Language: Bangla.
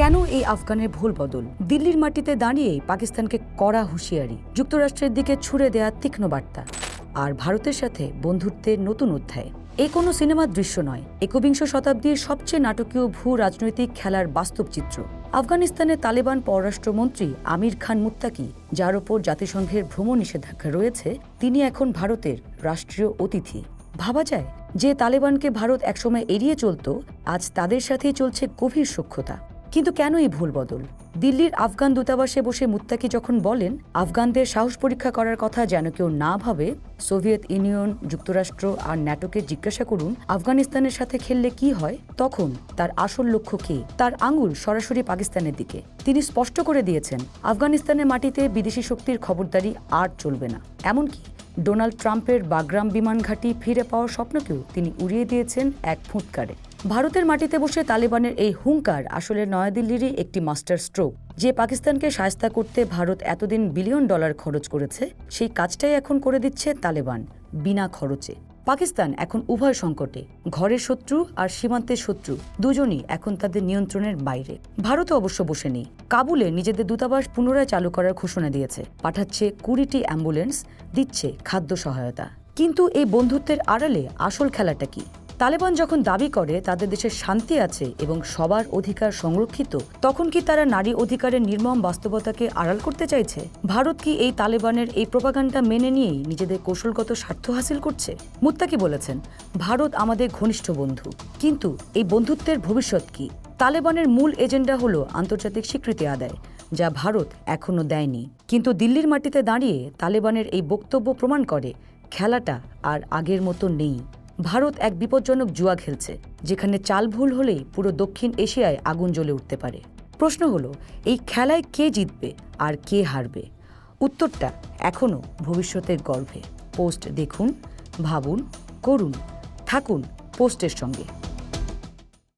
কেন এই আফগানের ভুল বদল? দিল্লির মাটিতে দাঁড়িয়েই পাকিস্তানকে কড়া হুঁশিয়ারি, যুক্তরাষ্ট্রের দিকে ছুড়ে দেয়া তীক্ষ্ণ বার্তা আর ভারতের সাথে বন্ধুত্বের নতুন অধ্যায়। এ কোনো সিনেমার দৃশ্য নয় একবিংশ শতাব্দীর সবচেয়ে নাটকীয় ভূ রাজনৈতিক খেলার বাস্তব চিত্র। আফগানিস্তানের তালেবান পররাষ্ট্রমন্ত্রী আমির খান মুত্তাকি, যার ওপর জাতিসংঘের ভ্রমণ নিষেধাজ্ঞা রয়েছে, তিনি এখন ভারতের রাষ্ট্রীয় অতিথি। ভাবা যায় যে তালেবানকে ভারত একসময় এড়িয়ে চলত, আজ তাদের সাথেই চলছে গভীর সখ্যতা কিন্তু কেন এই ভুল বদল? দিল্লির আফগান দূতাবাসে বসে মুত্তাকি যখন বলেন, আফগানদের সাহস পরীক্ষা করার কথা যেন কেউ না ভাবে, সোভিয়েত ইউনিয়ন, যুক্তরাষ্ট্র আর ন্যাটোকে জিজ্ঞাসা করুন, আফগানিস্তানের সাথে খেললে কি হয়? তখন তার আসল লক্ষ্য কি? তার আঙুল সরাসরি পাকিস্তানের দিকে। তিনি স্পষ্ট করে দিয়েছেন, আফগানিস্তানের মাটিতে বিদেশি শক্তির খবরদারি আর চলবে না। এমনকি ডোনাল্ড ট্রাম্পের বাগরাম বিমান ঘাঁটি ফিরে পাওয়ার স্বপ্নকেও তিনি উড়িয়ে দিয়েছেন এক ফুৎকারে ভারতের মাটিতে বসে তালেবানের এই হুঙ্কার আসলে নয়াদিল্লিরই একটি মাস্টার স্ট্রোক। যে পাকিস্তানকে সায়স্তা করতে ভারত এতদিন বিলিয়ন ডলার খরচ করেছে, সেই কাজটাই এখন করে দিচ্ছে তালেবান, বিনা খরচে। পাকিস্তান এখন উভয় সংকটে, ঘরের শত্রু আর সীমান্তের শত্রু, দুজনই এখন তাদের নিয়ন্ত্রণের বাইরে। ভারতও অবশ্য বসে নেই। কাবুলে নিজেদের দূতাবাস পুনরায় চালু করার ঘোষণা দিয়েছে। পাঠাচ্ছে কুড়িটি অ্যাম্বুলেন্স, দিচ্ছে খাদ্য সহায়তা। কিন্তু এই বন্ধুত্বের আড়ালে আসল খেলাটা কি? তালেবান যখন দাবি করে, তাদের দেশে শান্তি আছে এবং সবার অধিকার সংরক্ষিত, তখন কি তারা নারী অধিকারের নির্মম বাস্তবতাকে আড়াল করতে চাইছে? ভারত কি এই তালেবানের এই প্রপাগান্ডা মেনে নিয়েই নিজেদের কৌশলগত স্বার্থ হাসিল করছে? মুত্তাকি বলেছেন, ভারত আমাদের ঘনিষ্ঠ বন্ধু। কিন্তু এই বন্ধুত্বের ভবিষ্যৎ কি? তালেবানের মূল এজেন্ডা হলো আন্তর্জাতিক স্বীকৃতি আদায়, যা ভারত এখনও দেয়নি। কিন্তু দিল্লির মাটিতে দাঁড়িয়ে তালেবানের এই বক্তব্য প্রমাণ করে, খেলাটা আর আগের মতো নেই। ভারত এক বিপজ্জনক জুয়া খেলছে, যেখানে চাল ভুল হলেই পুরো দক্ষিণ এশিয়ায় আগুন জ্বলে উঠতে পারে। প্রশ্ন হলো, এই খেলায় কে জিতবে আর কে হারবে? উত্তরটা এখনও ভবিষ্যতের গর্ভে। পোস্ট দেখুন, ভাবুন, করুন, থাকুন পোস্টের সঙ্গে।